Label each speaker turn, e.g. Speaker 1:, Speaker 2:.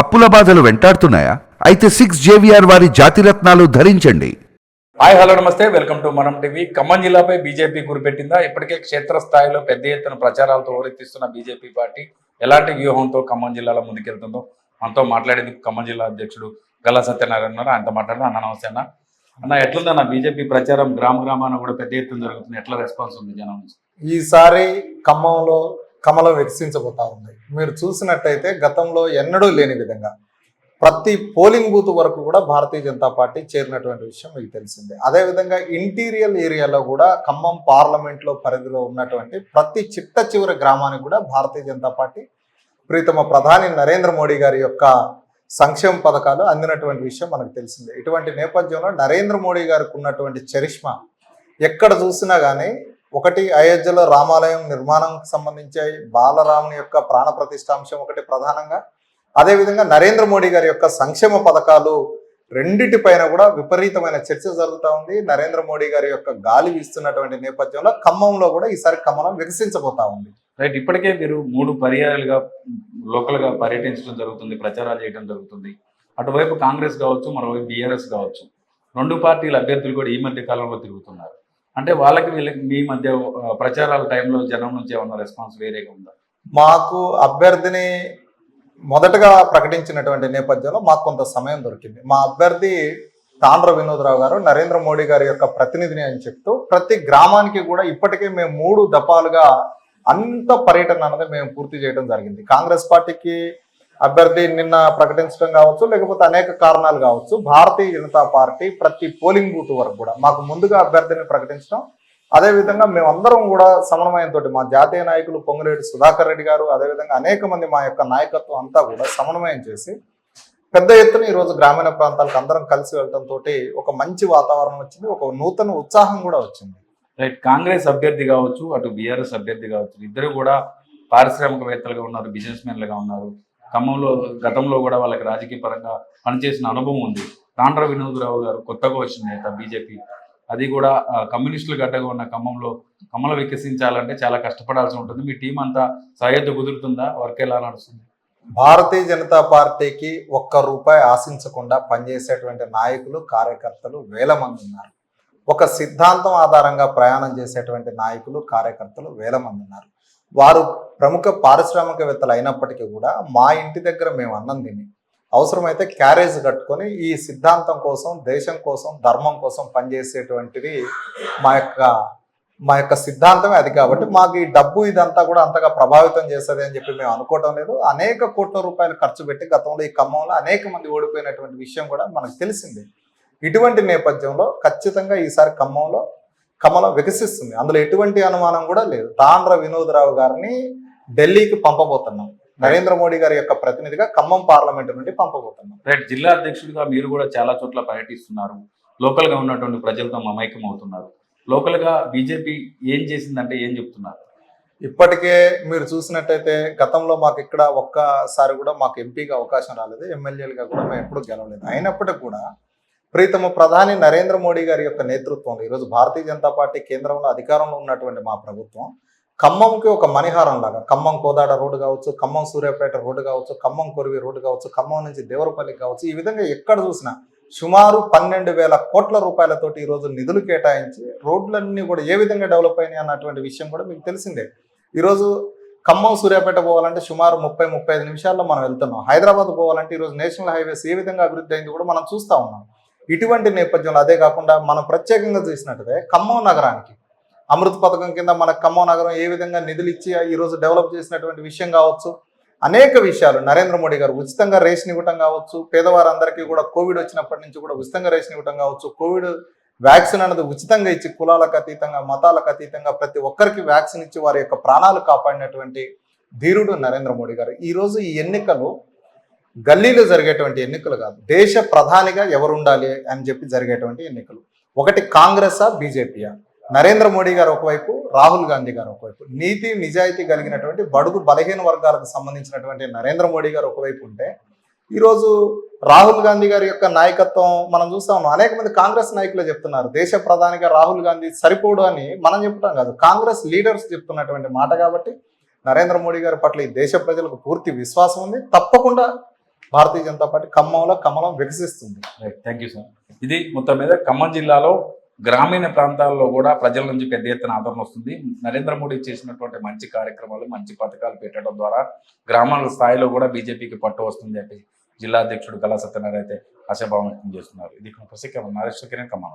Speaker 1: అప్పుల బాధలు వెంటాడుతున్నాయా? అయితే సిక్స్ జేవిఆర్ వారి జాతిరత్నాలు ధరించండి.
Speaker 2: హాయ్ హలో నమస్తే. Welcome to Manam TV. Khammam జిల్లాపై BJP గురిపెట్టిందా? ఇప్పటికే క్షేత్రస్థాయిలో పెద్ద ఎత్తున ప్రచారాలతో ఊరెత్తిస్తున్న బీజేపీ పార్టీ ఎలాంటి వ్యూహంతో ఖమ్మం జిల్లాలో ముందుకెళ్తుందో మనతో మాట్లాడేందుకు ఖమ్మం జిల్లా అధ్యక్షుడు గల్లా సత్యనారాయణ ఉన్నారు. ఆయనతో మాట్లాడదాం. అన్న నమస్తే అన్న. అన్న ఎట్లుందన్న బీజేపీ ప్రచారం? గ్రామ గ్రామాన కూడా పెద్ద ఎత్తున జరుగుతుంది. ఎట్లా రెస్పాన్స్ ఉంది జనం?
Speaker 3: ఈసారి ఖమ్మంలో కమలం వికసించబోతా ఉంది. మీరు చూసినట్టయితే గతంలో ఎన్నడూ లేని విధంగా ప్రతి పోలింగ్ బూత్ వరకు కూడా భారతీయ జనతా పార్టీ చేరినటువంటి విషయం మీకు తెలిసిందే. అదేవిధంగా ఇంటీరియల్ ఏరియాలో కూడా ఖమ్మం పార్లమెంట్లో పరిధిలో ఉన్నటువంటి ప్రతి చిట్ట చివరి గ్రామానికి కూడా భారతీయ జనతా పార్టీ ప్రీతమ ప్రధాని నరేంద్ర మోడీ గారి యొక్క సంక్షేమ పథకాలు అందినటువంటి విషయం మనకు తెలిసిందే. ఇటువంటి నేపథ్యంలో నరేంద్ర మోడీ గారికి ఉన్నటువంటి చరిష్మా ఎక్కడ చూసినా కానీ ఒకటి అయోధ్యలో రామాలయం నిర్మాణంకి సంబంధించి బాలరాముని యొక్క ప్రాణ ప్రతిష్టాంశం ఒకటి ప్రధానంగా. అదేవిధంగా నరేంద్ర మోడీ గారి యొక్క సంక్షేమ పథకాలు రెండిటిపైన కూడా విపరీతమైన చర్చ జరుగుతూ ఉంది. నరేంద్ర మోడీ గారి యొక్క గాలి వీస్తున్నటువంటి నేపథ్యంలో ఖమ్మంలో కూడా ఈసారి ఖమ్మం వికసించబోతా ఉంది.
Speaker 2: రైట్ ఇప్పటికే మీరు మూడు పర్యాయాలుగా లోకల్గా పర్యటించడం జరుగుతుంది ప్రచారాలు చేయడం జరుగుతుంది. అటువైపు కాంగ్రెస్ కావచ్చు మరోవైపు బీఆర్ఎస్ కావచ్చు. రెండు పార్టీల అభ్యర్థులు కూడా ఈ మధ్య కాలంలో తిరుగుతున్నారు. అంటే వాళ్ళకి వీళ్ళకి మీ మధ్య ప్రచారాల టైంలో జనం నుంచి ఏమన్నా రెస్పాన్స్ వేరేగా ఉందా?
Speaker 3: మాకు అభ్యర్థిని మొదటగా ప్రకటించినటువంటి నేపథ్యంలో మాకు కొంత సమయం దొరికింది. మా అభ్యర్థి తాండ్ర వినోద్రావు గారు నరేంద్ర మోడీ గారి యొక్క ప్రతినిధిని అని చెప్తూ ప్రతి గ్రామానికి కూడా ఇప్పటికే మేము మూడు దఫాలుగా అంత పర్యటన అన్నది మేము పూర్తి చేయడం జరిగింది. కాంగ్రెస్ పార్టీకి అభ్యర్థి నిన్న ప్రకటించడం కావచ్చు లేకపోతే అనేక కారణాలు కావచ్చు భారతీయ జనతా పార్టీ ప్రతి పోలింగ్ బూత్ వరకు కూడా మాకు ముందుగా అభ్యర్థిని ప్రకటించడం అదేవిధంగా మేమందరం కూడా సమన్వయంతో మా జాతీయ నాయకులు పొంగులేటి సుధాకర్ రెడ్డి గారు అదేవిధంగా అనేక మంది మా యొక్క నాయకత్వం అంతా కూడా సమన్వయం చేసి పెద్ద ఎత్తున ఈరోజు గ్రామీణ ప్రాంతాలకు అందరం కలిసి వెళ్ళడంతో ఒక మంచి వాతావరణం వచ్చింది ఒక నూతన ఉత్సాహం కూడా వచ్చింది.
Speaker 2: రైట్ కాంగ్రెస్ అభ్యర్థి కావచ్చు అటు బీఆర్ఎస్ అభ్యర్థి కావచ్చు ఇద్దరు కూడా పారిశ్రామికవేత్తలుగా ఉన్నారు బిజినెస్ మెన్లుగా ఉన్నారు. ఖమ్మంలో గతంలో కూడా వాళ్ళకి రాజకీయ పరంగా పనిచేసిన అనుభవం ఉంది. తాండ్ర వినోదరావు గారు కొత్తగా వచ్చిన నేత బీజేపీ. అది కూడా కమ్యూనిస్టులు గడ్డగా ఉన్న ఖమ్మంలో కమ్మలు వికసించాలంటే చాలా కష్టపడాల్సి ఉంటుంది. మీ టీం అంతా సహాయత కుదురుతుందా? వర్క్ ఎలా నడుస్తుంది?
Speaker 3: భారతీయ జనతా పార్టీకి ఒక్క రూపాయి ఆశించకుండా పనిచేసేటువంటి నాయకులు కార్యకర్తలు వేల మంది ఉన్నారు. ఒక సిద్ధాంతం ఆధారంగా ప్రయాణం చేసేటువంటి నాయకులు కార్యకర్తలు వేల మంది ఉన్నారు. వారు ప్రముఖ పారిశ్రామికవేత్తలు అయినప్పటికీ కూడా మా ఇంటి దగ్గర మేము అన్నం తిని అవసరమైతే క్యారేజ్ కట్టుకొని ఈ సిద్ధాంతం కోసం దేశం కోసం ధర్మం కోసం పనిచేసేటువంటిది మా యొక్క మా యొక్క సిద్ధాంతమే అది కాబట్టి మాకు ఈ డబ్బు ఇదంతా కూడా అంతగా ప్రభావితం చేస్తుంది అని చెప్పి మేము అనుకోవటం లేదు. అనేక కోట్ల రూపాయలు ఖర్చు పెట్టి గతంలో ఈ ఖమ్మంలో అనేక మంది ఓడిపోయినటువంటి విషయం కూడా మనకు తెలిసింది. ఇటువంటి నేపథ్యంలో ఖచ్చితంగా ఈసారి ఖమ్మంలో కమలం వికసిస్తుంది. అందులో ఎటువంటి అనుమానం కూడా లేదు. తాండ్ర వినోదరావు గారిని ఢిల్లీకి పంపబోతున్నాం. నరేంద్ర మోడీ గారి యొక్క ప్రతినిధిగా ఖమ్మం పార్లమెంట్ నుండి పంపబోతున్నాం.
Speaker 2: రైట్ జిల్లా అధ్యక్షుడిగా మీరు కూడా చాలా చోట్ల పర్యటిస్తున్నారు. లోకల్గా ఉన్నటువంటి ప్రజలతో మమైకం అవుతున్నారు. లోకల్గా బీజేపీ ఏం చేసిందంటే ఏం చెప్తున్నారు?
Speaker 3: ఇప్పటికే మీరు చూసినట్టయితే గతంలో మాకు ఇక్కడ ఒక్కసారి కూడా మాకు ఎంపీగా అవకాశం రాలేదు. ఎమ్మెల్యేలుగా కూడా మేము ఎప్పుడూ గెలవలేదు. అయినప్పటికీ కూడా ప్రీతమ ప్రధాని నరేంద్ర మోడీ గారి యొక్క నేతృత్వంలో ఈరోజు భారతీయ జనతా పార్టీ కేంద్రంలో అధికారంలో ఉన్నటువంటి మా ప్రభుత్వం ఖమ్మంకి ఒక మణిహారం లాగా. ఖమ్మం కోదాడ రోడ్డు కావచ్చు ఖమ్మం సూర్యాపేట రోడ్డు కావచ్చు ఖమ్మం కొరివి రోడ్డు కావచ్చు ఖమ్మం నుంచి దేవరపల్లి కావచ్చు ఈ విధంగా ఎక్కడ చూసినా సుమారు పన్నెండు వేల కోట్ల రూపాయలతోటి ఈరోజు నిధులు కేటాయించి రోడ్లన్నీ కూడా ఏ విధంగా డెవలప్ అయినాయి అన్నటువంటి విషయం కూడా మీకు తెలిసిందే. ఈరోజు ఖమ్మం సూర్యాపేట పోవాలంటే సుమారు ముప్పై ముప్పై ఐదు నిమిషాల్లో మనం వెళ్తున్నాం. హైదరాబాద్ పోవాలంటే ఈరోజు నేషనల్ హైవేస్ ఏ విధంగా అభివృద్ధి అయింది కూడా మనం చూస్తూ ఉన్నాం. ఇటువంటి నేపథ్యంలో అదే కాకుండా మనం ప్రత్యేకంగా చూసినట్టయితే ఖమ్మం నగరానికి అమృత్ పథకం కింద మన ఖమ్మం నగరం ఏ విధంగా నిధులు ఇచ్చి ఈరోజు డెవలప్ చేసినటువంటి విషయం కావచ్చు అనేక విషయాలు. నరేంద్ర మోడీ గారు ఉచితంగా రేషన్ ఇవ్వటం కావచ్చు పేదవారందరికీ కూడా కోవిడ్ వచ్చినప్పటి నుంచి కూడా ఉచితంగా రేషన్ ఇవ్వటం కావచ్చు. కోవిడ్ వ్యాక్సిన్ అనేది ఉచితంగా ఇచ్చి కులాలకు అతీతంగా మతాలకు అతీతంగా ప్రతి ఒక్కరికి వ్యాక్సిన్ ఇచ్చి వారి యొక్క ప్రాణాలు కాపాడినటువంటి ధీరుడు నరేంద్ర మోడీ గారు. ఈ రోజు ఈ ఎన్నికలు గల్లీలో జరిగేటువంటి ఎన్నికలు కాదు. దేశ ప్రధానిగా ఎవరు ఉండాలి అని చెప్పి జరిగేటువంటి ఎన్నికలు. ఒకటి కాంగ్రెసా బీజేపీయా? నరేంద్ర మోడీ గారు ఒకవైపు రాహుల్ గాంధీ గారు ఒకవైపు నీతి నిజాయితీ కలిగినటువంటి బడుగు బలహీన వర్గాలకు సంబంధించినటువంటి నరేంద్ర మోడీ గారు ఒకవైపు ఉంటే ఈరోజు రాహుల్ గాంధీ గారి యొక్క నాయకత్వం మనం చూస్తా ఉన్నాం. అనేక మంది కాంగ్రెస్ నాయకులు చెప్తున్నారు. దేశ ప్రధానిగా రాహుల్ గాంధీ సరిపోడు అని మనం చెప్తాం కాదు. కాంగ్రెస్ లీడర్స్ చెప్తున్నటువంటి మాట కాబట్టి నరేంద్ర మోడీ గారి పట్ల ఈ దేశ ప్రజలకు పూర్తి విశ్వాసం ఉంది. తప్పకుండా భారతీయ జనతా పార్టీ ఖమ్మంలో కమలం వికసిస్తుంది.
Speaker 2: రైట్ థ్యాంక్ యూ సార్ ఇది మొత్తం మీద ఖమ్మం జిల్లాలో గ్రామీణ ప్రాంతాల్లో కూడా ప్రజల నుంచి పెద్ద ఎత్తున ఆదరణ వస్తుంది. నరేంద్ర మోడీ చేసినటువంటి మంచి కార్యక్రమాలు మంచి పథకాలు పెట్టడం ద్వారా గ్రామాల స్థాయిలో కూడా బీజేపీకి పట్టు వస్తుంది అంటే జిల్లా అధ్యక్షుడు కళా సత్యనారాయణ అయితే ఆశాభావం వ్యక్తం చేస్తున్నారు. ఇది ప్రసిద్ధ నరేష్ కిరణ్ ఖమ్మం